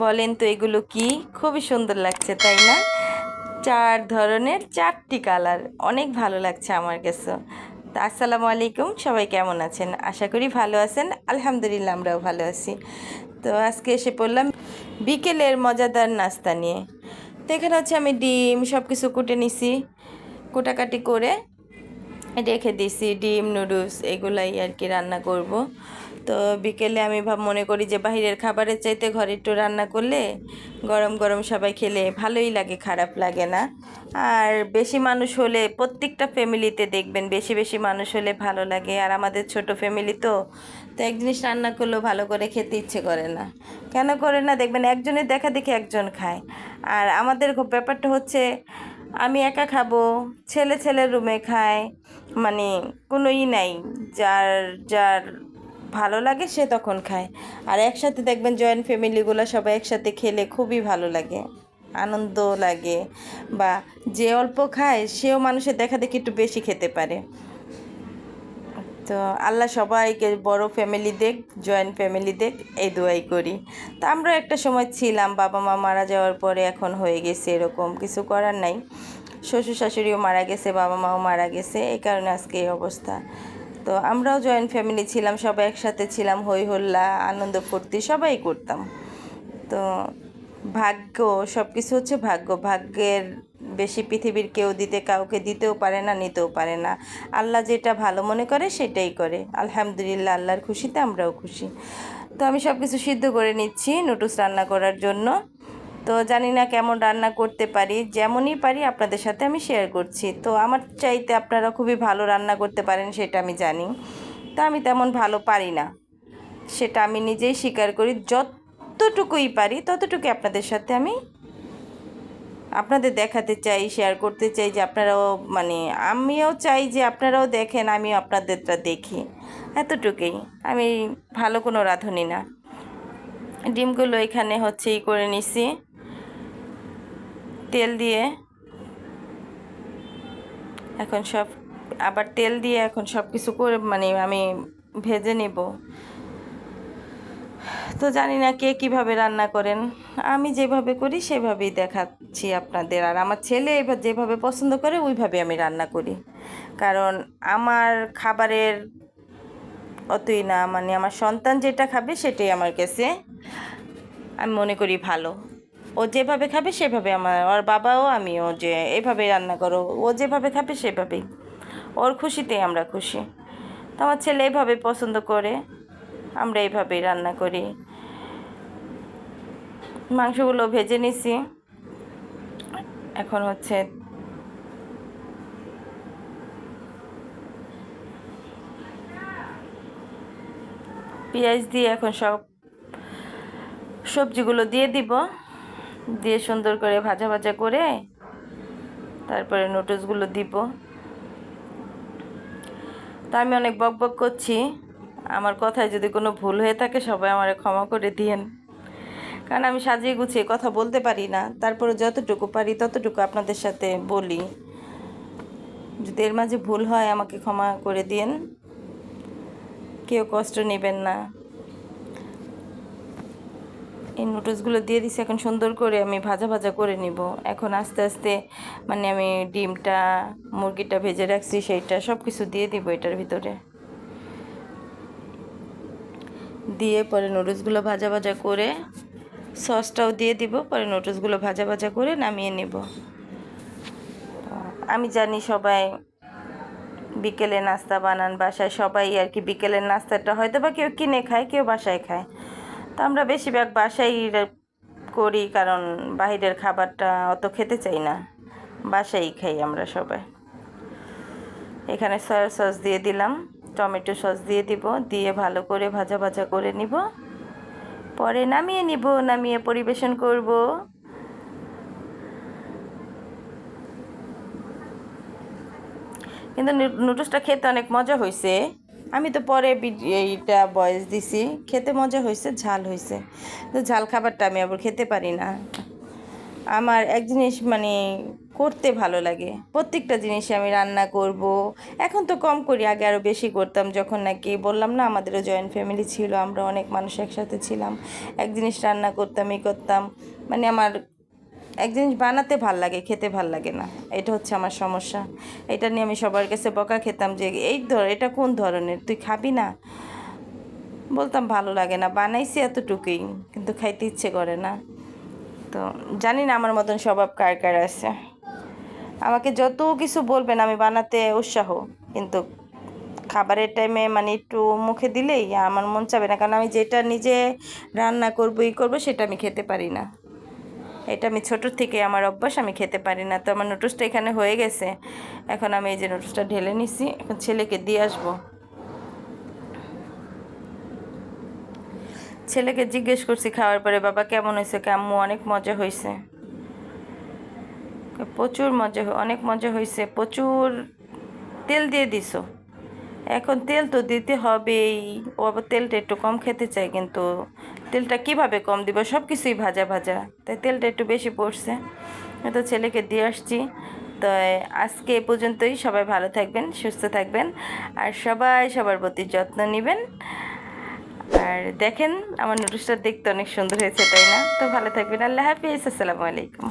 বলেন তো এগুলো কি? খুবই সুন্দর লাগছে, তাই না? চার ধরনের, চারটি কালার। অনেক ভালো লাগছে আমার কাছে তো আসসালামু আলাইকুম, সবাই কেমন আছেন? আশা করি ভালো আছেন। আলহামদুলিল্লাহ আমরাও ভালো আছি। তো আজকে এসে পড়লাম বিকেলের মজাদার নাস্তা নিয়ে। তো এখানে হচ্ছে আমি ডিম সব কিছু কুটে নিছি। কোটাকাটি করে রেখে দিছি, ডিম, নুডলস, এগুলাই আর কি রান্না করব। তো বিকেলে আমি ভাব মনে করি যে বাইরের খাবারের চাইতে ঘরে একটু রান্না করলে গরম গরম সবাই খেলে ভালোই লাগে, খারাপ লাগে না। আর বেশি মানুষ হলে প্রত্যেকটা ফ্যামিলিতে দেখবেন বেশি বেশি মানুষ হলে ভালো লাগে। আর আমাদের ছোট ফ্যামিলি তো তো এক জিনিস রান্না করলেও ভালো করে খেতে ইচ্ছে করে না। কেন করে না? দেখবেন একজনের দেখা দেখি একজন খায়। আর আমাদের ব্যাপারটা হচ্ছে, আমি একা খাব, ছেলে ছেলের রুমে খায় মানে কোনোই নাই। যার যার ভালো লাগে সে তখন খায়। আর একসাথে দেখবেন জয়েন্ট ফ্যামিলিগুলো সবাই একসাথে খেলে খুবই ভালো লাগে, আনন্দ লাগে বা যে অল্প খায় সেও মানুষের দেখা দেখি একটু বেশি খেতে পারে। তো আল্লাহ সবাইকে বড় ফ্যামিলি দেখ জয়েন্ট ফ্যামিলি দেখ, এই দোয়াই করি। তা আমরা একটা সময় ছিলাম, বাবা মা মারা যাওয়ার পরে এখন হয়ে গেছে এরকম, কিছু করার নাই। শ্বশুর শাশুড়িও মারা গেছে, বাবা মাও মারা গেছে, এই কারণে আজকে এই অবস্থা। তো আমরাও জয়েন্ট ফ্যামিলি ছিলাম, সবাই একসাথে ছিলাম হই হল্লা, আনন্দ ফুর্তি সবাই করতাম। তো ভাগ্য সব কিছু হচ্ছে ভাগ্য। ভাগ্যের বেশি পৃথিবীর কেউ দিতে, কাউকে দিতেও পারে না, নিতেও পারে না। আল্লাহ যেটা ভালো মনে করে, সেটাই করে। আলহামদুলিল্লাহ, আল্লাহর খুশিতে আমরাও খুশি। তো আমি সব কিছু সিদ্ধ করে নিচ্ছি নুডলস রান্না করার জন্য। তো জানি না কেমন রান্না করতে পারি, যেমনই পারি আপনাদের সাথে আমি শেয়ার করছি। তো আমার চাইতে আপনারা খুবই ভালো রান্না করতে পারেন সেটা আমি জানি। তা আমি তেমন ভালো পারি না। সেটা আমি নিজেই স্বীকার করি, যতটুকুই পারি ততটুকুই আপনাদের সাথে আমি আপনাদের দেখাতে চাই শেয়ার করতে চাই যে আপনারাও মানে আমিও চাই যে আপনারাও দেখেন, আমিও আপনাদেরটা দেখি। এতটুকুই। আমি ভালো কোনো রাঁধুনি না। ডিমগুলো এখানে হচ্ছে ই করে নিছি। তেল দিয়ে এখন সব, আবার তেল দিয়ে এখন সব কিছু করে মানে আমি ভেজে নেব। তো জানি না কে কীভাবে রান্না করেন। আমি যেভাবে করি সেভাবেই দেখাচ্ছি আপনাদের। আর আমার ছেলে এবার যেভাবে পছন্দ করে, ওইভাবে আমি রান্না করি। কারণ আমার খাবারের অতই না মানে আমার সন্তান যেটা খাবে সেটাই আমার কাছে, আমি মনে করি ভালো। ও যেভাবে খাবে সেভাবে আমার ওর বাবাও আমিও যে এভাবে রান্না করো, ও যেভাবে খাবে সেভাবেই। ওর খুশিতেই আমরা খুশি। তো আমার ছেলে এইভাবে পছন্দ করে, আমরা এইভাবেই রান্না করি। মাংসগুলো ভেজে নিছি। এখন হচ্ছে পেঁয়াজ দিয়ে এখন সব সবজিগুলো দিয়ে দিব। দিয়ে সুন্দর করে ভাজা ভাজা করে তারপরে নুডলসগুলো দিব। তা আমি অনেক বক বক করছি। আমার কথায় যদি কোনো ভুল হয়ে থাকে, সবাই আমার ক্ষমা করে দিয়েন। কারণ আমি সাজিয়ে গুছিয়ে কথা বলতে পারি না। তারপরে যতটুকু পারি ততটুকু আপনাদের সাথে বলি। যদি এর মাঝে ভুল হয়, আমাকে ক্ষমা করে দিয়েন। কেউ কষ্ট নেবেন না। এই নুডলসগুলো দিয়ে দিছি, এখন সুন্দর করে আমি ভাজা ভাজা করে নিব। এখন আস্তে আস্তে মানে আমি ডিমটা, মুরগিটা ভেজে রাখছি, সেইটা সব কিছু দিয়ে দিব এটার ভিতরে। দিয়ে পরে নুডলসগুলো ভাজা ভাজা করে সসটাও দিয়ে দিব, পরে নুডলসগুলো ভাজা ভাজা করে নামিয়ে নেব। আমি জানি সবাই বিকেলে নাস্তা বানান বাসায়, সবাই আর কি বিকেলের নাস্তাটা হয়তো বা কেউ কিনে খায়, কেউ বাসায় খায়। তো আমরা বেশিরভাগ বাসায় করি, কারণ বাহিরের খাবারটা অত খেতে চাই না। বাসাই খাই আমরা সবাই। এখানে সয়া সস দিয়ে দিলাম, টমেটো সস দিয়ে দিব, দিয়ে ভালো করে ভাজা ভাজা করে নিব। পরে নামিয়ে নিব, নামিয়ে পরিবেশন করব। কিন্তু নুডলসটা খেতে অনেক মজা হয়েছে আমি তো পরে এইটা বয়স দিছি। খেতে মজা হয়েছে ঝাল হয়েছে তো ঝাল খাবারটা আমি আবার খেতে পারি না। আমার এক জিনিস মানে করতে ভালো লাগে। প্রত্যেকটা জিনিসে আমি রান্না করব। এখন তো কম করি, আগে আরও বেশি করতাম। যখন নাকি বললাম না, আমাদেরও জয়েন্ট ফ্যামিলি ছিল, আমরা অনেক মানুষ একসাথে ছিলাম। এক জিনিস রান্না করতাম, ই করতাম। মানে আমার এক জিনিস বানাতে ভালো লাগে, খেতে ভালো লাগে না। এটা হচ্ছে আমার সমস্যা। এটা নিয়ে আমি সবার কাছে বকা খেতাম যে, এই ধর, এটা কোন ধরনের? তুই খাবি না? বলতাম, ভালো লাগে না, বানাইছি এতটুকুই, কিন্তু খাইতে ইচ্ছে করে না। তো জানি না আমার মতন স্বভাব কার কার আছে। আমাকে যত কিছু বলবেন, আমি বানাতে উৎসাহ, কিন্তু খাবারের টাইমে মানে একটু মুখে দিলেই আমার মন চাবে না, কারণ আমি যেটা নিজে রান্না করব, ই করব, সেটা আমি খেতে পারি না। এটা আমি ছোটোর থেকে আমার অভ্যাস, আমি খেতে পারি না। তো আমার নুডলসটা এখানে হয়ে গেছে। এখন আমি এই যে নুডলসটা ঢেলে নিছি। এখন ছেলেকে দিয়ে আসব। ছেলেকে জিজ্ঞেস করছি খাওয়ার পরে, বাবা, কেমন হয়েছে? আম্মু, অনেক মজা হয়েছে। প্রচুর মজা, অনেক মজা হয়েছে। প্রচুর তেল দিয়ে দিছো। এখন তেল তো দিতে হবেই। ও আবার তেলটা একটু কম খেতে চায় কিন্তু। তেলটা কীভাবে কম দিব? সব কিছুই ভাজা ভাজা। তাই তেলটা একটু বেশি পড়ছে। তো ছেলেকে দিয়ে আসছি। তো আজকে এ পর্যন্তই। সবাই ভালো থাকবেন, সুস্থ থাকবেন আর সবাই সবার প্রতি যত্ন নেবেন। আর দেখেন, আমার নুডলসটা দেখতে অনেক সুন্দর হয়েছে, তাই না? তো ভালো থাকবেন। আল্লাহ হাফিজ। আসসালামু আলাইকুম।